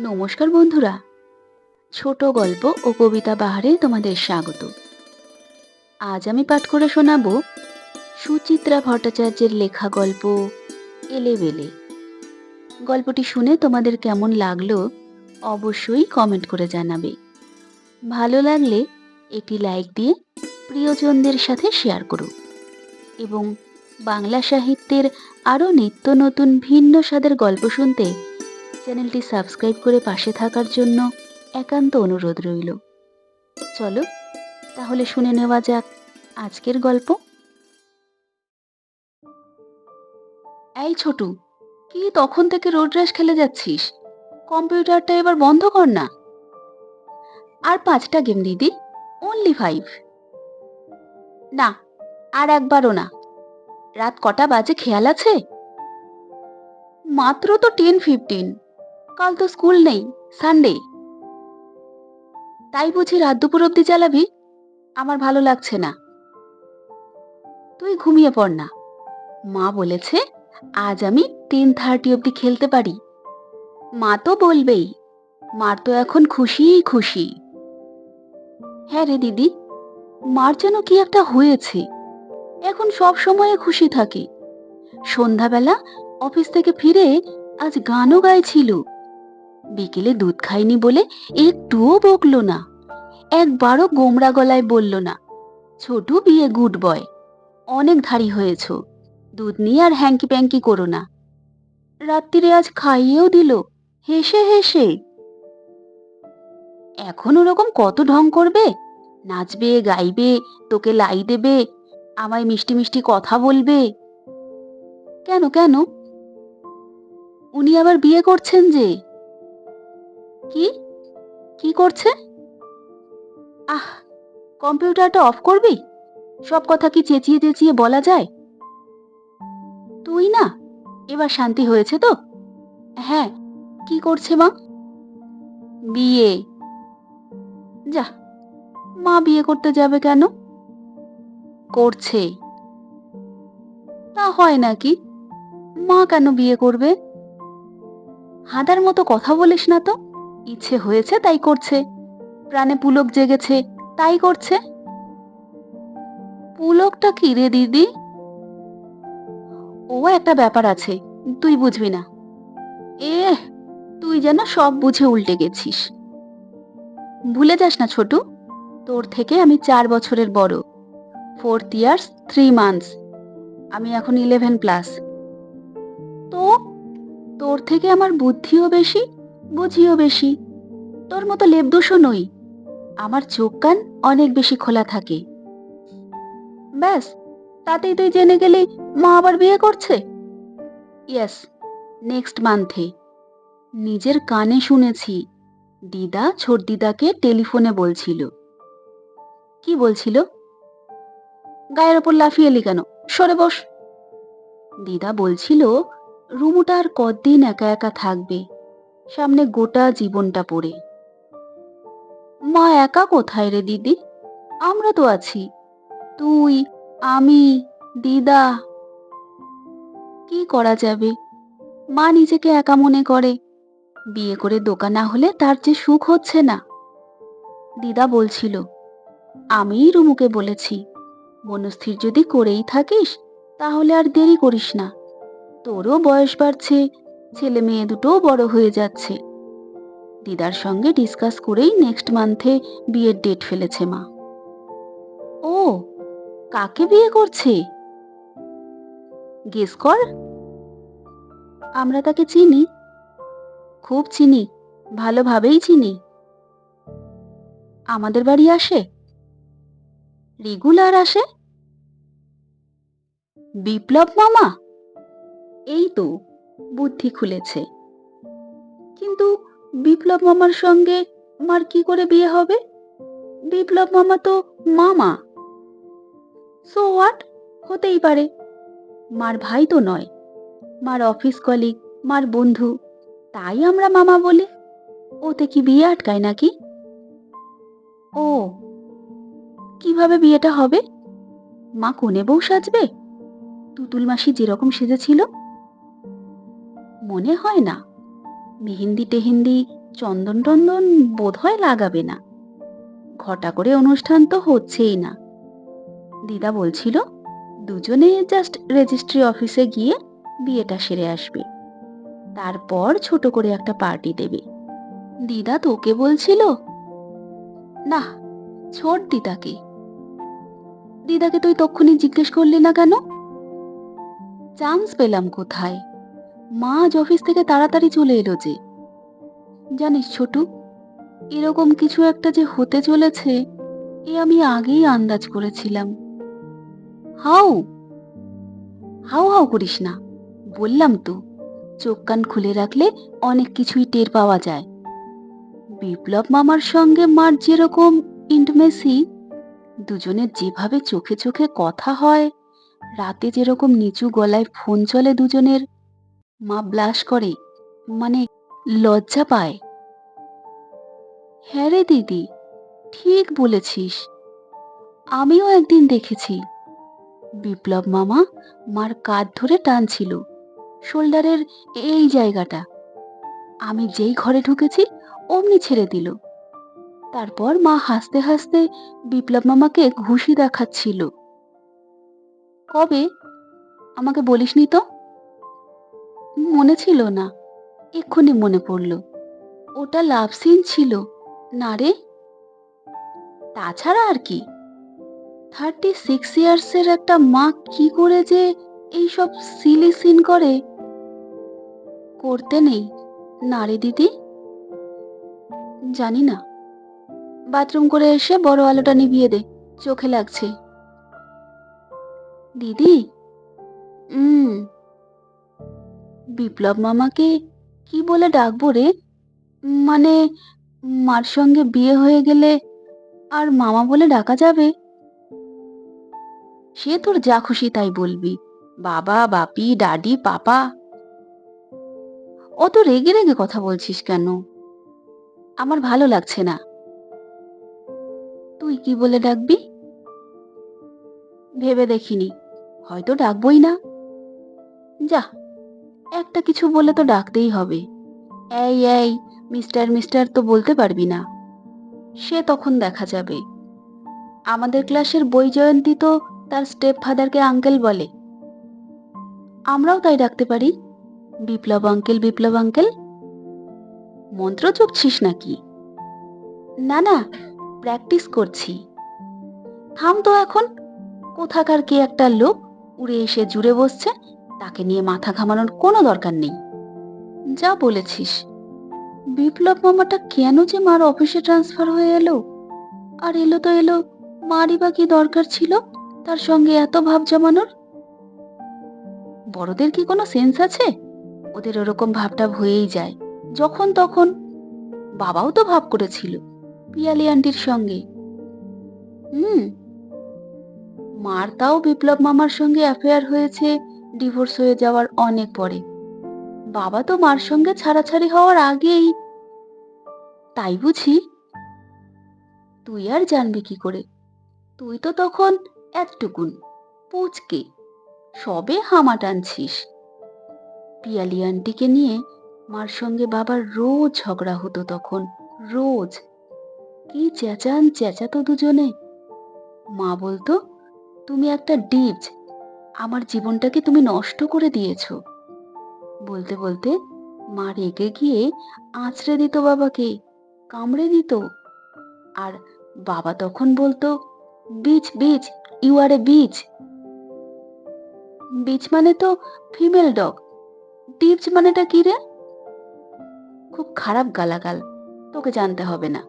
নমস্কার বন্ধুরা। ছোট গল্প ও কবিতা বাহারে তোমাদের স্বাগত। আজ আমি পাঠ করে শোনাবো সুচিত্রা ভট্টাচার্যের লেখা গল্প এলেবেলে। গল্পটি শুনে তোমাদের কেমন লাগল অবশ্যই কমেন্ট করে জানাবে। ভালো লাগলে একটি লাইক দিয়ে প্রিয়জনদের সাথে শেয়ার করো এবং বাংলা সাহিত্যের আরও নিত্য নতুন ভিন্ন স্বাদের গল্প শুনতে চ্যানেলটি সাবস্ক্রাইব করে পাশে থাকার জন্য একান্ত অনুরোধ রইল। চলো, তাহলে শুনে নেওয়া যাক আজকের গল্প। এই ছোটু, কি তখন থেকে রোড র্যাশ খেলে যাচ্ছিস? কম্পিউটারটা এবার বন্ধ কর না। আর পাঁচটা গেম দিদি অনলি ফাইভ না, আর একবারও না। রাত কটা বাজে খেয়াল আছে? মাত্র তো টেন ফিফটিন কাল তো স্কুল নেই সানডে তাই বুঝি রাত দুপুর অব্দি চালাবি? আমার ভালো লাগছে না। তুই ঘুমিয়ে পড় না। মা বলেছে, আজ আমি টেন থার্টি অব্দি খেলতে পারি। মা তো বলবেই, মার তো এখন খুশিই খুশি। হ্যাঁ রে দিদি, মার যেন কি একটা হয়েছে। এখন সব সময়ে খুশি থাকে। সন্ধ্যাবেলা অফিস থেকে ফিরে আজ গানও গাইছিল। বিকেলে দুধ খাইনি বলে একটুও বকল না। একবারও গোমরা গলায় বলল না, ছোট বিয়ে গুড বয়, অনেক ধারি হয়েছ, দুধ নিয়ে আর হ্যাঙ্কি প্যাঙ্কি করো না। রাত্রিরে আজ খাইয়েও দিল, হেসে হেসে। এখন ওরকম কত ঢং করবে? নাচবে, গাইবে, তোকে লাই দেবে, আমায় মিষ্টি মিষ্টি কথা বলবে। কেন কেন? উনি আবার বিয়ে করছেন যে। কি? কি করছে? আহ, কম্পিউটারটা অফ করবি? সব কথা কি চেঁচিয়ে চেঁচিয়ে বলা যায়? তুই না, এবার শান্তি হয়েছে তো? হ্যাঁ কি করছে মা? বিয়ে। যা, মা বিয়ে করতে যাবে কেন? করছে। তা হয় নাকি মা কেন বিয়ে করবে? হাদার মতো কথা বলিস না তো? ইচ্ছে হয়েছে তাই করছে। প্রাণে পুলক জেগেছে, তাই করছে। পুলকটা কি রে দিদি? ও একটা ব্যাপার আছে, তুই বুঝবি না। এ তুই যেন সব বুঝে উল্টে গেছিস। ভুলে যাস না ছোটু, তোর থেকে আমি চার বছরের বড়। Fourth years, three months. আমি এখন ইলেভেন প্লাস তো? তোর থেকে আমার বুদ্ধিও বেশি বুঝিও বেশি। তোর মতো লেবদোষও নই। আমার চোখ কান অনেক বেশি খোলা থাকে। ব্যাস, তাতেই তুই জেনে গেলি মা আবার বিয়ে করছে? ইয়েস, নেক্সট মান্থে। নিজের কানে শুনেছি, দিদা ছোট দিদাকে টেলিফোনে বলছিল। কি বলছিল? গায়ের ওপর লাফিয়ে এলি কেন? সরে বস। দিদা বলছিল, রুমুটা আর কদিন একা একা থাকবে। সামনে গোটা জীবনটা পড়ে। মা একা কোথায় রে দিদি? আমরা তো আছি। তুই, আমি, দিদা। কি করা যাবে? মা নিজেকে একা মনে করে। বিয়ে করে দোকান না হলে তার যে সুখ হচ্ছে না। দিদা বলছিল আমিই রুমুকে বলেছি, মনস্থির যদি করেই থাকিস, তাহলে আর দেরি করিস না। তোরও বয়স বাড়ছে ছেলে মেয়ে দুটোও বড় হয়ে যাচ্ছে। দিদার সঙ্গে ডিসকাস করেই নেক্সট মান্থে বিয়ের ডেট ফেলেছে মা। ও, কাকে বিয়ে করছে? গেস কর। আমরা তাকে চিনি। খুব চিনি, ভালোভাবেই চিনি। আমাদের বাড়ি আসে? রেগুলার আসে? বিপ্লব মামা? এই তো। বুদ্ধি খুলেছে। কিন্তু বিপ্লব মামার সঙ্গে মার কি করে বিয়ে হবে? বিপ্লব মামা তো মামা। সো হোয়াট হতেই পারে। মার ভাই তো নয়। মার অফিস কলিগ মার বন্ধু। তাই আমরা মামা বলি। ওতে কি বিয়ে আটকায় নাকি? ও। কীভাবে বিয়েটা হবে? মা কোনে বউ সাজবে? তুতুল মাসি যেরকম সেজেছিল মনে হয় না। মেহেন্দি টেহেন্দি চন্দন টন্দন বোধ হয় লাগাবে না। ঘটা করে অনুষ্ঠান তো হচ্ছেই না। দিদা বলছিল, দুজনে জাস্ট রেজিস্ট্রি অফিসে গিয়ে বিয়েটা সেরে আসবে। তারপর ছোট করে একটা পার্টি দেবে। দিদা তোকে বলছিল, না, ছোট দিদাকে। দিদাকে তুই তক্ষুনি জিজ্ঞেস করলি না কেন? চান্স পেলাম কোথায়? মা আজ অফিস থেকে তাড়াতাড়ি চলে এলো যে। জানিস ছোটু, এরকম কিছু একটা যে হতে চলেছে, এ আমি আগেই আন্দাজ করেছিলাম। হাউ? হাউ হাউ করিস না, বললাম তো, চোখ কান খুলে রাখলে অনেক কিছুই টের পাওয়া যায়। বিপ্লব মামার সঙ্গে মার যেরকম ইন্টমেসি দুজনের যেভাবে চোখে চোখে কথা হয়, রাতে যেরকম নিচু গলায় ফোন চলে দুজনের মা ব্লাশ করে মানে লজ্জা পায়। হ্যাঁ রে দিদি, ঠিক বলেছিস। আমিও একদিন দেখেছি। বিপ্লব মামা মার কাঁধ ধরে টানছিল, শোল্ডারের এই জায়গাটা। আমি যেই ঘরে ঢুকেছি, অমনি ছেড়ে দিল। তারপর মা হাসতে হাসতে বিপ্লব মামাকে ঘুষি দেখাচ্ছিল। কবে? আমাকে বলিসনি তো? মনে ছিল না। এক্ষুনি মনে পড়ল, ওটা লাভ সিন ছিল, না রে? তাছাড়া আর কি? থার্টি সিক্স ইয়ার্সের একটা মা কি করে যে এইসব সিলি সিন করে? করতে নেই, না রে দিদি? জানি না। বাথরুম করে এসে বড় আলোটা নিভিয়ে দে, চোখে লাগছে। দিদি? হুম বিপ্লব মামাকে কি বলে ডাকবো রে? মানে মার সঙ্গে বিয়ে হয়ে গেলে আর মামা বলে ডাকা যাবে? সে তোর যা খুশি তাই বলবি। বাবা, বাপি, ডাডি, পাপা। অত রেগে রেগে কথা বলছিস কেন? আমার ভালো লাগছে না। তুই কি বলে ডাকবি? ভেবে দেখিনি। হয়তো ডাকবই না। যা। একটা কিছু বলে তো ডাকতেই হবে। এই এই, মিস্টার মিস্টার তো বলতে পারবি না। সে তখন দেখা যাবে। আমাদের ক্লাসের বই জয়ন্তী তো তার স্টেপ ফাদারকে আঙ্কেল বলে। আমরাও তাই ডাকতে পারি। বিপ্লব আঙ্কেল বিপ্লব আঙ্কেল মন্ত্র চুপছিস নাকি? না না প্র্যাকটিস করছি। থাম তো এখন। কোথাকার কে একটা লোক উড়ে এসে জুড়ে বসছে। তাকে নিয়ে মাথা ঘামানোর কোনো দরকার নেই। যা বলেছিস। বিপ্লব মামাটা কেন যে মার অফিসে ট্রান্সফার হয়ে এলো? আর এলো তো এলো, মারই বা কি দরকার ছিল তার সঙ্গে এত ভাব জমানোর? বড়দের কি কোনো সেন্স আছে? ওদের ওরকম ভাবটা হয়েই যায়, যখন তখন। বাবাও তো ভাব করেছিল, পিয়ালি আন্টির সঙ্গে। হুম। মার তাও বিপ্লব মামার সঙ্গে অ্যাফেয়ার হয়েছে ডিভোর্স হয়ে যাওয়ার অনেক পরে। বাবা তো মার সঙ্গে ছাড়াছাড়ি হওয়ার আগেই। তাই বুঝি? তুই আর জানবি কি করে? তুই তো তখন এতটুকুন, পুচকে, সবে হামা টানছিস। পিয়ালি আন্টিকে নিয়ে মার সঙ্গে বাবার রোজ ঝগড়া হতো তখন, রোজ। কি চেঁচান, চেঁচাতো দুজনে। মা বলতো, তুমি একটা ডিপস আমার জীবনটাকে তুমি নষ্ট করে দিয়েছ। বলতে বলতে মা রেগে গিয়ে আঁচড়ে দিত বাবাকে, কামড়ে দিত। আর বাবা তখন বলতো bitch bitch you are a bitch bitch মানে তো ফিমেল ডগ টিপস মানেটা কি রে? খুব খারাপ গালাগাল, তোকে জানতে হবে না।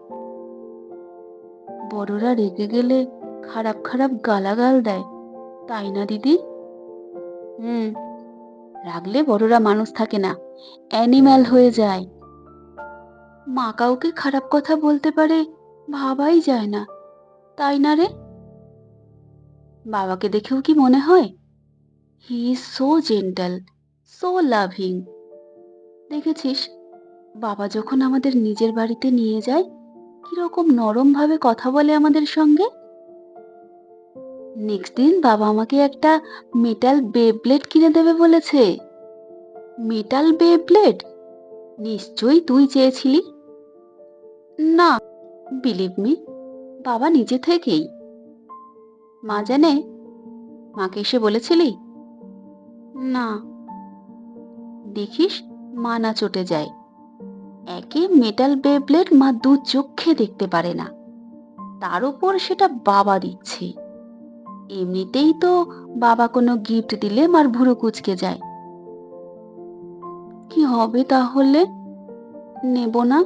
বড়রা রেগে গেলে খারাপ খারাপ গালাগাল দেয়। তাই না, দিদি? হুম। রাগলে বড়রা মানুষ থাকে না, অ্যানিম্যাল হয়ে যায়। মা কাউকে খারাপ কথা বলতে পারে ভাবাই যায় না, তাই না রে? বাবাকে দেখেও কি মনে হয়? He is so gentle, so loving. দেখেছিস? বাবা যখন আমাদের নিজের বাড়িতে নিয়ে যায়, কীরকম নরম ভাবে কথা বলে আমাদের সঙ্গে? নেক্সট দিন বাবা আমাকে একটা মেটাল বেব্লেড কিনে দেবে বলেছে। মেটাল বেব্লেড নিশ্চয়ই তুই চেয়েছিলি? না বিলিভ মি বাবা নিজে থেকেই। মা জানে, মাকে এসে বলেছিলি? না। দেখিস, মা না চটে যায়। একে মেটাল বেবলেট মা দু চোখে দেখতে পারে না। তার উপর সেটা বাবা দিচ্ছে। এমনিতেই তো বাবা কোনো গিফট দিলে মার ভুরু কুচকে যায়। কি হবে তাহলে? নেব না।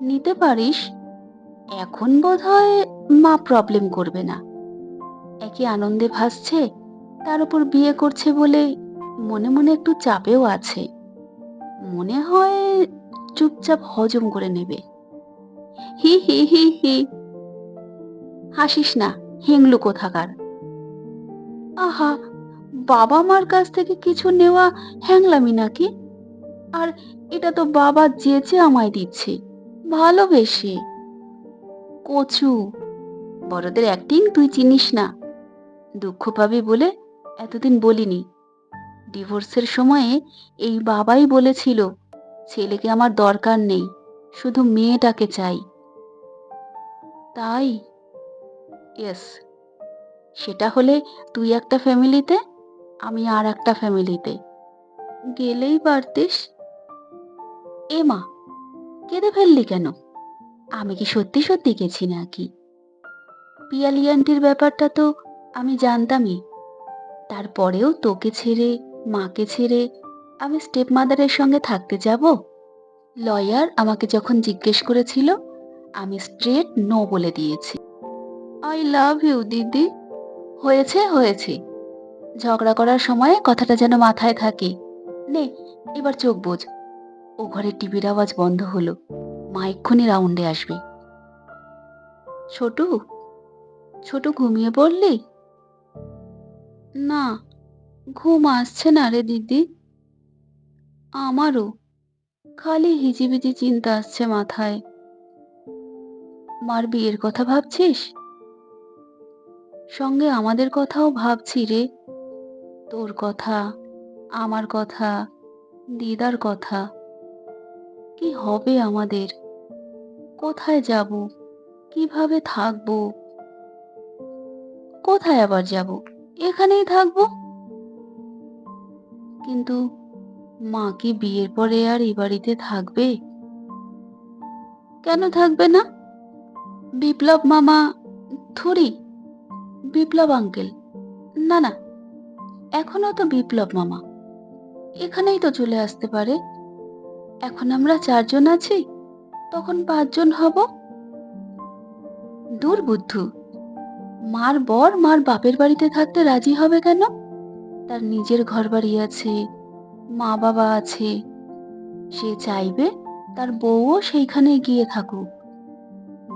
নিতে পারিস। এখন বোধহয় মা প্রবলেম করবে না। একই আনন্দে ভাসছে, তার উপর বিয়ে করছে বলে মনে মনে একটু চাপেও আছে। মনে হয় চুপচাপ হজম করে নেবে। হি হি হি হি। হাসিস না। হেংলু কোথাকার। আহা, বাবা মার কাছ থেকে কিছু নেওয়া হ্যাংলামি নাকি? আর এটা তো বাবা যেচে আমায় দিচ্ছে, ভালোবেসে। কচু, বড়দের অ্যাক্টিং তুই চিনিস না। দুঃখ পাবি বলে এতদিন বলিনি। ডিভোর্সের সময়ে এই বাবাই বলেছিল, ছেলেকে আমার দরকার নেই, শুধু মেয়েটাকে চাই। তাই ইয়েস সেটা হলে তুই একটা ফ্যামিলিতে, আমি আর একটা ফ্যামিলিতে। গেলেই পারতিস। এ মা, কেঁদে ফেললি কেন? আমি কি সত্যি সত্যি গেছি নাকি? পিয়ালি আন্টির ব্যাপারটা তো আমি জানতামই। তারপরেও তোকে ছেড়ে, মাকে ছেড়ে আমি স্টেপ মাদারের সঙ্গে থাকতে যাব? লয়ার আমাকে যখন জিজ্ঞেস করেছিল, আমি স্ট্রেট নো বলে দিয়েছি। আই লাভ ইউ দিদি। হয়েছে হয়েছে। ঝগড়া করার সময় কথাটা যেন মাথায় থাকে। নে, এবার চোখ বোঝ। ও ঘরে টিভির আওয়াজ বন্ধ হলো। মা এক্ষুনি রাউন্ডে আসবে। ছোটু ছোটু ঘুমিয়ে পড়লি? না, ঘুম আসছে না রে দিদি। আমারও। খালি হিজিবিজি চিন্তা আসছে মাথায়। মার বিয়ের কথা ভাবছিস? সঙ্গে আমাদের কথাও ভাবছি রে। তোর কথা, আমার কথা, দিদার কথা। কি হবে আমাদের? কোথায় যাব? কীভাবে থাকব? কোথায় আবার যাব? এখানেই থাকব? কিন্তু মা কি বিয়ের পরে আর এই বাড়িতে থাকবে? কেন থাকবে না? বিপ্লব মামা থুরি বিপ্লব আঙ্কেল। না না, এখনও তো বিপ্লব মামা। এখানেই তো চলে আসতে পারে। এখন আমরা চারজন আছি, তখন পাঁচজন হব। দূর বুদ্ধু, মার বর মার বাপের বাড়িতে থাকতে রাজি হবে কেন? তার নিজের ঘর বাড়ি আছে, মা বাবা আছে। সে চাইবে তার বউও সেইখানে গিয়ে থাকুক।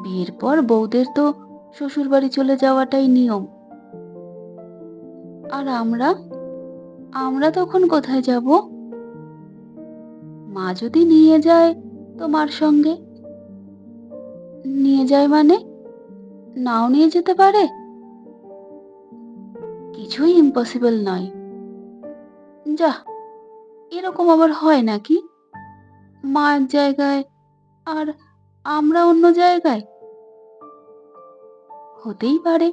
বিয়ের পর বউদের তো শ্বশুর বাড়ি চলে যাওয়াটাই নিয়ম। আর আমরা? আমরা তখন কোথায় যাব? মা যদি নিয়ে যায় তোমার সঙ্গে। নিয়ে যায় মানে? নাও নিয়ে যেতে পারে? কিছুই ইম্পসিবল নয়। যা এরকম আবার হয় নাকি? মা এক জায়গায় আর আমরা অন্য জায়গায়? হতেই পারে।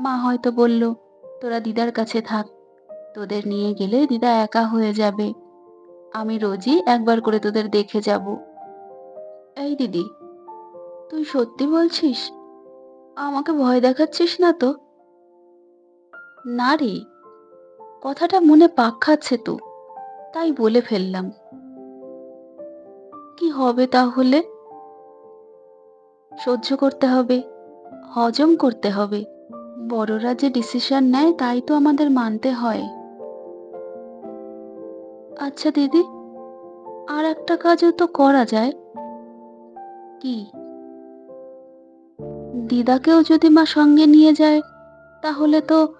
মা হয়তো বলল, তোরা দিদার কাছে থাক, তোদের নিয়ে গেলে দিদা একা হয়ে যাবে। আমি রোজই একবার করে তোদের দেখে যাব। এই দিদি, তুই সত্যি বলছিস? আমাকে ভয় দেখাচ্ছিস না তো? না রে, কথাটা মনে পাক খাচ্ছে তো, তাই বলে ফেললাম। কি হবে তাহলে? সহ্য করতে হবে। হজম করতে হবে। বড়রা যে ডিসিশন নেয়, তাই তো আমাদের মানতে হয়। আচ্ছা দিদি, আর একটা কাজও তো করা যায়। কি? দিদাকেও যদি মা সঙ্গে নিয়ে যায়, তাহলে তো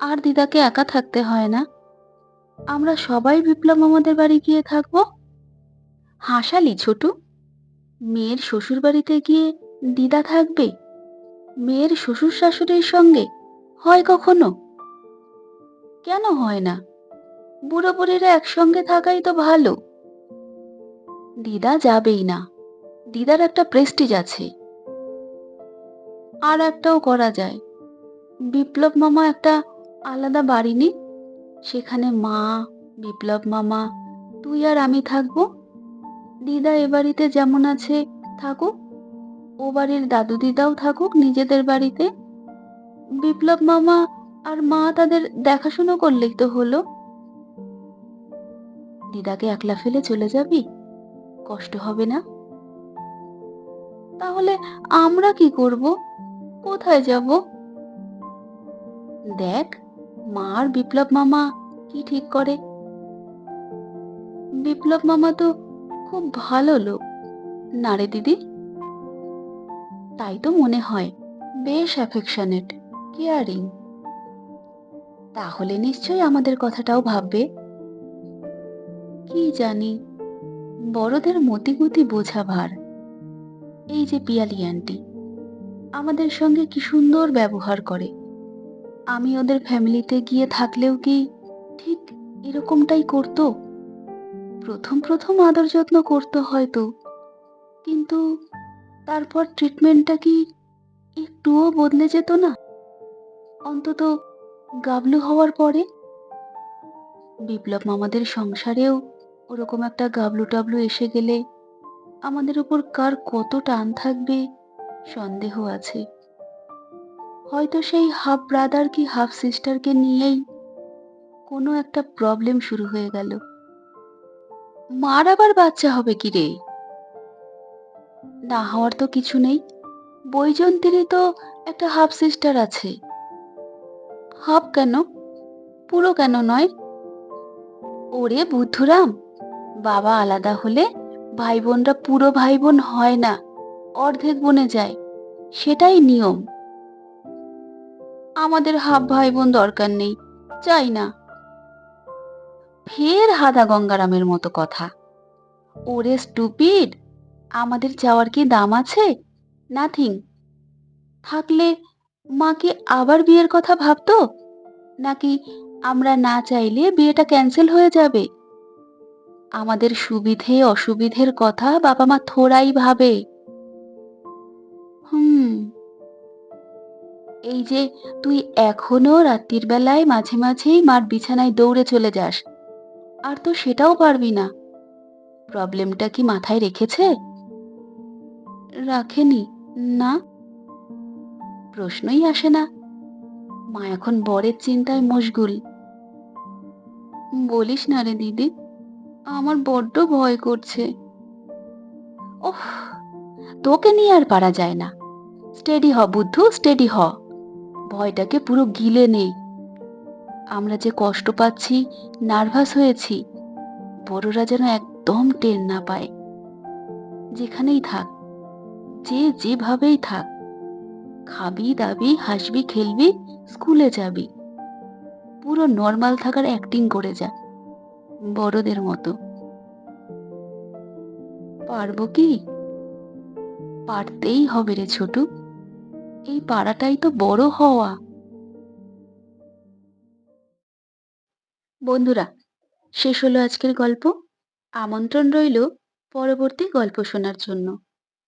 আর দিদাকে একা থাকতে হয় না। আমরা সবাই বিপ্লব আমাদের বাড়ি গিয়ে থাকব। হাসালি ছোটু, মেয়ের শ্বশুর বাড়িতে গিয়ে দিদা থাকবে? মেয়ের শ্বশুর শাশুড়ির সঙ্গে হয় কখনো? কেন হয় না? বুড়ো বুড়িরা একসঙ্গে থাকাই তো ভালো। দিদা যাবেই না। দিদার একটা প্রেস্টিজ আছে। আর একটাও করা যায়। বিপ্লব মামা একটা আলাদা বাড়ি নিক সেখানে মা, বিপ্লব মামা, তুই আর আমি থাকব। দিদা এ বাড়িতে যেমন আছে, থাকুক। ও বাড়ির দাদু দিদাও থাকুক নিজেদের বাড়িতে। বিপ্লব মামা আর মা তাদের দেখাশুনো করলেই তো হলো। দিদাকে একলা ফেলে চলে যাবি? কষ্ট হবে না? তাহলে আমরা কি করব? কোথায় যাব? দেখ, মা আর বিপ্লব মামা কি ঠিক করে। বিপ্লব মামা তো খুব ভালো লোক। না রে দিদি? তাই তো মনে হয়। বেশ অ্যাফেকশনেট কেয়ারিং তাহলে নিশ্চয়ই আমাদের কথাটাও ভাববে। কি জানি, বড়দের মতিগতি বোঝা ভার। এই যে পিয়ালি আন্টি আমাদের সঙ্গে কি সুন্দর ব্যবহার করে। আমি ওদের ফ্যামিলিতে গিয়ে থাকলেও কি ঠিক এরকমটাই করতো? প্রথম প্রথম আদর যত্ন করতো হয়তো। কিন্তু তারপর ট্রিটমেন্টটা কি একটুও বদলে যেত না? অন্তত গাবলু হওয়ার পরে? বিপ্লব মামাদের সংসারেও ওরকম একটা গাবলু টাবলু এসে গেলে আমাদের উপর কার কত টান থাকবে সন্দেহ আছে। হয়তো সেই হাফ ব্রাদার কি হাফ সিস্টারকে নিয়েই কোনো একটা প্রবলেম শুরু হয়ে গেল। মার আবার বাচ্চা হবে কি রে না হওয়ার তো কিছু নেই। বৈজন্তীরই তো একটা হাফ সিস্টার আছে। হাফ কেন? পুরো কেন নয়? ওরে বুদ্ধুরাম, বাবা আলাদা হলে ভাই বোনরা পুরো ভাই বোন হয় না, অর্ধেক বনে যায়, সেটাই নিয়ম। আমাদের হাফ ভাই বোন দরকার নেই, চাই না। ফের হাদা গঙ্গারামের মতো কথা। ওরে স্টুপিড আমাদের যাওয়ার কি দাম আছে? নাথিং। থাকলে মা কি আবার বিয়ের কথা ভাবতো? নাকি আমরা না চাইলে বিয়েটা ক্যান্সেল হয়ে যাবে? আমাদের সুবিধে অসুবিধের কথা বাবা মা থোড়াই ভাবে। হুম। এই যে তুই এখনও রাত্রির বেলায় মাঝে মাঝেই মার বিছানায় দৌড়ে চলে যাস। আর তো সেটাও পারবি না। প্রবলেমটা কি মাথায় রেখেছে? রাখেনি, না। প্রশ্নই আসে না। মা এখন বরের চিন্তায় মশগুল। বলিস না রে দিদি, আমার বড্ড ভয় করছে। ওহ, তোকে নিয়ে আর পারা যায় না। স্টেডি হ বুদ্ধু, স্টেডি হ। ভয়টাকে পুরো গিলে নেই। আমরা যে কষ্ট পাচ্ছি, নার্ভাস হয়েছি, বড়রা যেন একদম টের না পায়। যেখানেই থাক। যে যেভাবেই থাক, খাবি দাবি, হাসবি, খেলবি, স্কুলে যাবি। পুরো নর্মাল থাকার অ্যাক্টিং করে যা, বড়দের মতো। পারব কি? পারতেই হবে রে ছোটু। এই পাড়াটাই তো বড় হওয়া। বন্ধুরা, শেষ হলো আজকের গল্প। আমন্ত্রণ রইল পরবর্তী গল্প শোনার জন্য।